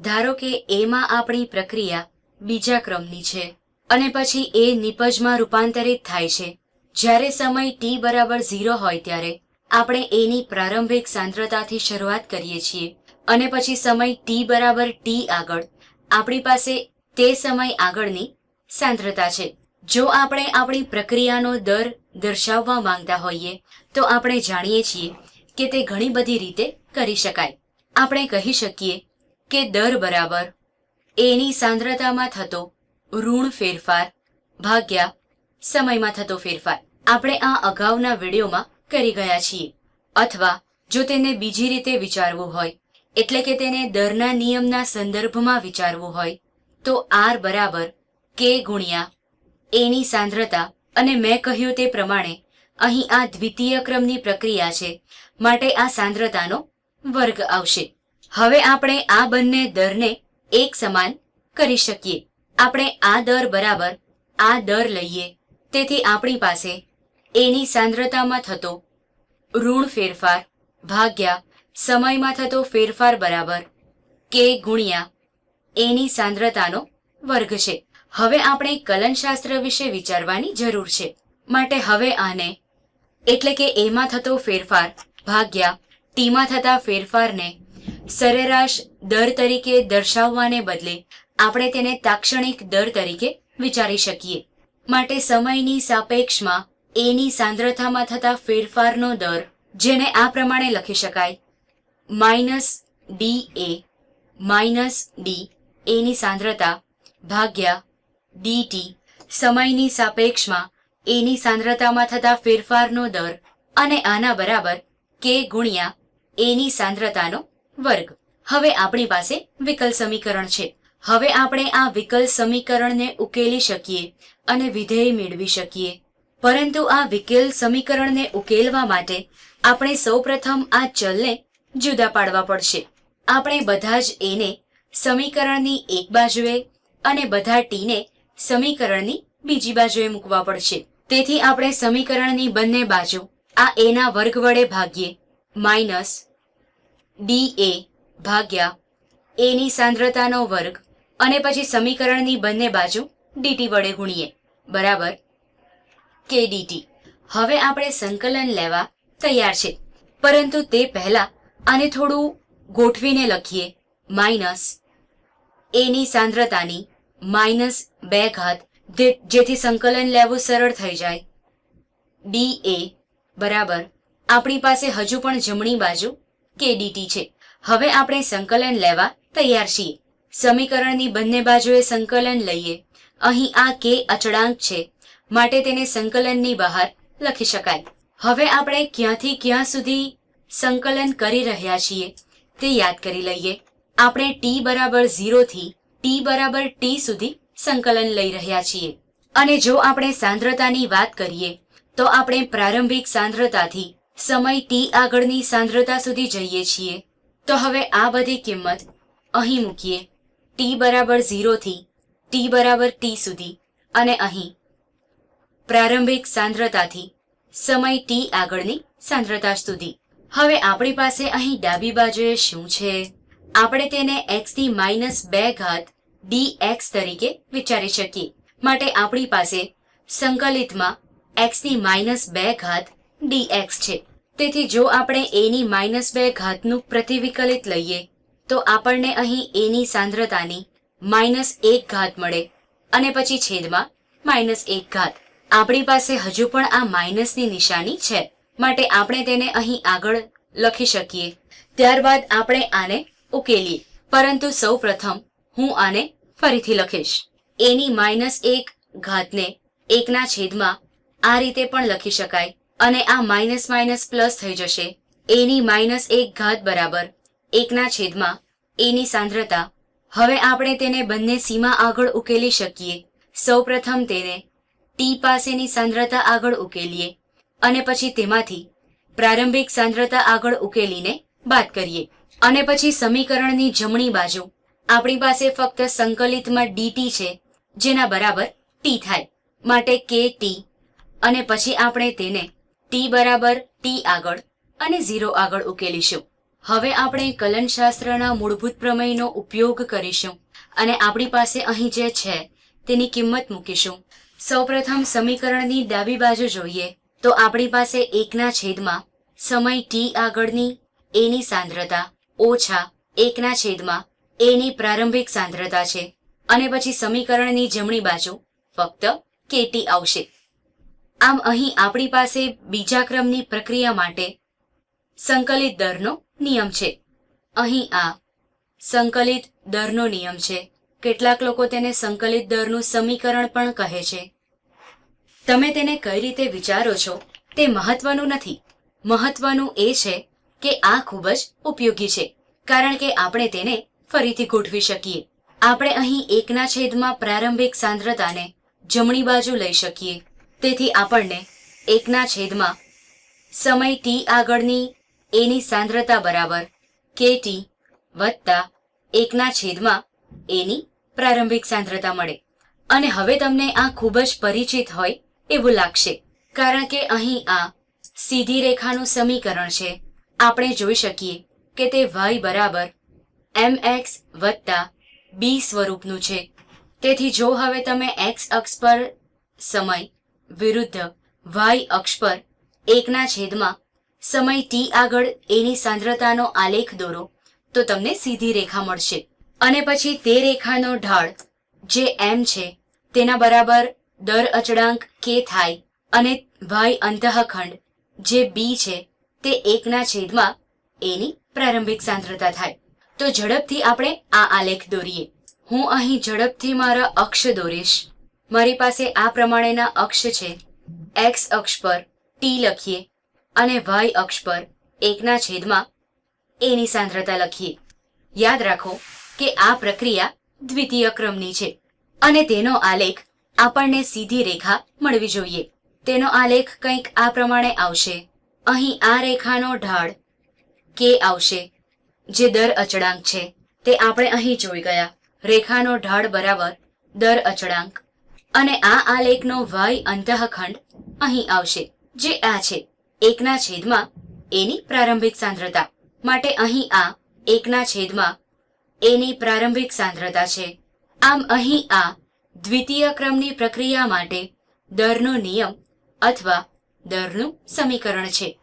ધારો કે એમાં આપણી પ્રક્રિયા બીજા ક્રમની છે અને પછી એ નિપજમાં રૂપાંતરિત થાય છે. જ્યારે સમય ટી બરાબર ઝીરો હોય ત્યારે આપણે એની પ્રારંભિક સાંદ્રતાથી શરૂઆત કરીએ છીએ અને પછી સમય ટી બરાબર ટી આગળ આપણી પાસે તે સમય આગળની સાંદ્રતા છે. જો આપણે આપણી પ્રક્રિયાનો દર દર્શાવવા માંગતા હોઈએ, તો આપણે જાણીએ છીએ કે તે ઘણી બધી રીતે કરી શકાય. આપણે કહી શકીએ કે દર બરાબર. એની સાંદ્રતામાં થતો ઋણ ફેરફાર, ભાગ્યા, સમયમાં થતો ફેરફાર. આપણે આ અગાઉના વિડીયોમાં કરી ગયા છીએ. અથવા જો તેને બીજી રીતે વિચારવું હોય, એટલે કે તેને દરના નિયમના સંદર્ભમાં વિચારવું હોય, તો આર બરાબર કે ગુણ્યા એની સાંદ્રતા. અને મેં કહ્યું તે પ્રમાણે, અહીં આ દ્વિતીય ક્રમની પ્રક્રિયા છે. માટે આ સાંદ્રતાનો વર્ગ આવશે. હવે આપણે આ બંને દરને એક સમાન કરી શકીએ. આપણે આ દર બરાબર આ દર લઈએ. તેથી આપણી પાસે એની સાંદ્રતામાં થતો ઋણ ફેરફાર ભાગ્યા સમયમાં થતો ફેરફાર બરાબર કે ગુણ્યા એની સાંદ્રતાનો વર્ગ છે. હવે આપણે કલનશાસ્ત્ર વિશે વિચારવાની જરૂર છે. માટે હવે આને એટલે કે એમાં થતો ફેરફાર ભાગ્યા ટીમાં થતા ફેરફારને સરેરાશ દર તરીકે દર્શાવવાને બદલે આપણે તેને તાક્ષણિક દર તરીકે વિચારી શકીએ. માટે સમયની સાપેક્ષમાં એની સાંદ્રતામાં થતા ફેરફારનો દર, જેને આ પ્રમાણે લખી શકાય. Minus D A, minus D એની સાંદ્રતા ભાગ્યા ડીટી સમયની સાપેક્ષમાં એની સાંદ્રતામાં થતા ફેરફારનો દર અને આના બરાબર કે ગુણ્યા એની સાંદ્રતાનો વર્ગ. હવે આપણી પાસે વિકલ સમીકરણ છે. હવે આપણે આ વિકલ સમીકરણને ઉકેલી શકીએ અને વિધેય મેળવી શકીએ. પરંતુ આ વિકલ સમીકરણને ઉકેલવા માટે આપણે સૌપ્રથમ આ ચલને જુદા પાડવા પડશે. આપણે બધા જ એને સમીકરણની એક બાજુએ અને બધા ટીને સમીકરણની બીજી બાજુએ મૂકવા પડશે. તેથી આપણે સમીકરણની બંને બાજુ આ એના વર્ગ વડે ભાગીએ. માઇનસ ડી એ ભાગ્યા. એની સાંદ્રતાનો વર્ગ અને પછી સમીકરણની બંને બાજુ ડીટી વડે ગુણીએ. બરાબર? કે ડીટી હવે આપણે સંકલન લેવા તૈયાર છે. પરંતુ તે પહેલા આને થોડું ગોઠવીને લખીએ. માઇનસ એની સાંદ્રતાની માઇનસ બે ઘાત જેથી સંકલન લેવું સરળ થઈ જાય. ડી એ બરાબર. આપણી પાસે હજુ પણ જમણી બાજુ કે ડીટી છે. હવે આપણે સંકલન લેવા તૈયાર છીએ. સમીકરણની બંને બાજુએ સંકલન લઈએ. અહીં આ કે અચળાંક છે. માટે તેને સંકલનની બહાર લખી શકાય. હવે આપણે ક્યાંથી ક્યાં સુધી સંકલન કરી રહ્યા છીએ તે યાદ કરી લઈએ. આપણે ટી બરાબર ઝીરોથી ટી બરાબર ટી સુધી સંકલન લઈ રહ્યા છીએ. અને જો આપણે સાંદ્રતાની વાત કરીએ, તો આપણે પ્રારંભિક સાંદ્રતાથી સમય ટી આગળની સાંદ્રતા સુધી જઈએ છીએ. તો હવે આ બધી કિંમત અહીં મૂકીએ. ટી બરાબર ઝીરોથી ટી બરાબર ટી સુધી. અને અહીં પ્રારંભિક સાંદ્રતાથી સમય ટી આગળની સાંદ્રતા સુધી. હવે આપણી પાસે અહીં ડાબી બાજુએ શું છે? આપણે તેને એક્સથી માઇનસ બે ઘાત ડી એક્સ તરીકે વિચારી શકીએ. માટે આપણી પાસે સંકલિતમાં એક્સની માઇનસ બે ઘાત ડી એક્સ છે. તેથી જો આપણે એની માઇનસ બે ઘાતનું પ્રતિવિકલિત લઈએ, તો આપણને અહીં એની સાંદ્રતાની માઇનસ એક ઘાત મળે અને પછી છેદમાં માઇનસ એક ઘાત. આપણી પાસે હજુ પણ આ માઇનસની નિશાની છે. માટે આપણે તેને અહીં આગળ લખી શકીએ. ત્યારબાદ આપણે આને ઉકેલીએ. પરંતુ સૌ હું આને ફરીથી લખીશ. એની માઇનસ એક ઘાતને એકના છેદમાં આ રીતે પણ લખી શકાય. અને આ માઇનસ માઇનસ પ્લસ થઈ જશે. એની માઇનસ એક ઘાત બરાબર. એકના છેદમાં એની સાંદ્રતા. હવે આપણે તેને બંને સીમા આગળ ઉકેલી શકીએ. સૌપ્રથમ તેને ટી પાસેની સાંદ્રતા આગળ ઉકેલીએ અને પછી તેમાંથી પ્રારંભિક સાંદ્રતા આગળ ઉકેલીને બાદ કરીએ. અને પછી સમીકરણની જમણી બાજુ આપણી પાસે ફક્ત સંકલિતમાં ડીટી છે, જેના બરાબર ટી થાય. માટે કે ટી. અને પછી આપણે તેને ટી બરાબર, ટી આગળ અને ઝીરો આગળ ઉકેલીશું. હવે આપણે કલનશાસ્ત્રના મૂળભૂત પ્રમેયનો ઉપયોગ કરીશું અને આપણી પાસે અહીં જે છે તેની કિંમત મૂકીશું. સૌપ્રથમ સમીકરણની ડાબી બાજુ જોઈએ તો આપણી પાસે એકના છેદમાં સમય ટી આગળની એની સાંદ્રતા ઓછા એકના છેદમાં એની પ્રારંભિક સાંદ્રતા છે. અને પછી સમીકરણની જમણી બાજુ ફક્ત કેટી આવશે. આમ અહીં આપણી પાસે બીજા ક્રમની પ્રક્રિયા માટે સંકલિત દરનો નિયમ છે. અહીં આ સંકલિત દરનો નિયમ છે. કેટલાક લોકો તેને સંકલિત દરનું સમીકરણ પણ કહે છે. તમે તેને કઈ રીતે વિચારો છો તે મહત્વનું નથી. મહત્વનું એ છે કે આ ખૂબ જ ઉપયોગી છે, કારણ કે આપણે તેને ફરીથી ગોઠવી શકીએ. આપણે અહીં એકના છેદમાં પ્રારંભિક સાંદ્રતાને જમણી બાજુ લઈ શકીએ. તેથી આપણને એકના છેદમાં સમય ટી આગળની એની સાંદ્રતા બરાબર કે ટી વત્તા એકના છેદમાં એની પ્રારંભિક સાંદ્રતા મળે. અને હવે તમને આ ખૂબ જ પરિચિત હોય એવું લાગશે, કારણ કે અહીં આ સીધી રેખાનું સમીકરણ છે. આપણે જોઈ શકીએ કે તે વાય બરાબર એમ એક્સ વત્તા બી સ્વરૂપનું છે. તેથી જો હવે તમે એક્સ અક્ષ પર સમય વિરુદ્ધ વાય અક્ષ પર એકના છેદમાં સમય ટી આગળ એની સાંદ્રતાનો આલેખ દોરો, તો તમને સીધી રેખા મળશે. અને પછી તે રેખાનો ઢાળ જે એમ છે, તેના બરાબર દર અચળાંક કે થાય અને વાય અંતઃખંડ જે બી છે, તે એકના છેદમાં એની પ્રારંભિક સાંદ્રતા થાય. તો ઝડપથી આપણે આ આલેખ દોરીએ. હું અહીં ઝડપથી મારા અક્ષ દોરીશ. મારી પાસે આ પ્રમાણેના અક્ષ છે. એક્સ અક્ષ પર ટી લખીએ અને વાય અક્ષ પર એકના છેદમાં એની સાંદ્રતા લખીએ. યાદ રાખો કે આ પ્રક્રિયા દ્વિતીય ક્રમની છે અને તેનો આલેખ આપણને સીધી રેખા મળવી જોઈએ. તેનો આલેખ કંઈક આ પ્રમાણે આવશે. અહીં આ રેખાનો ઢાળ કે આવશે, જે દર અચળાંક છે. તે આપણે અહીં જોઈ ગયા. રેખાનો ઢાળ બરાબર દર અચળાંક અને આ આલેખનો વાય અંતઃખંડ અહીં આવશે, જે આ છે, એકના છેદમાં એની પ્રારંભિક સાંદ્રતા. માટે અહીં આ એકના છેદમાં એની પ્રારંભિક સાંદ્રતા છે. આમ અહીં આ દ્વિતીય ક્રમની પ્રક્રિયા માટે દરનો નિયમ અથવા દરનું સમીકરણ છે.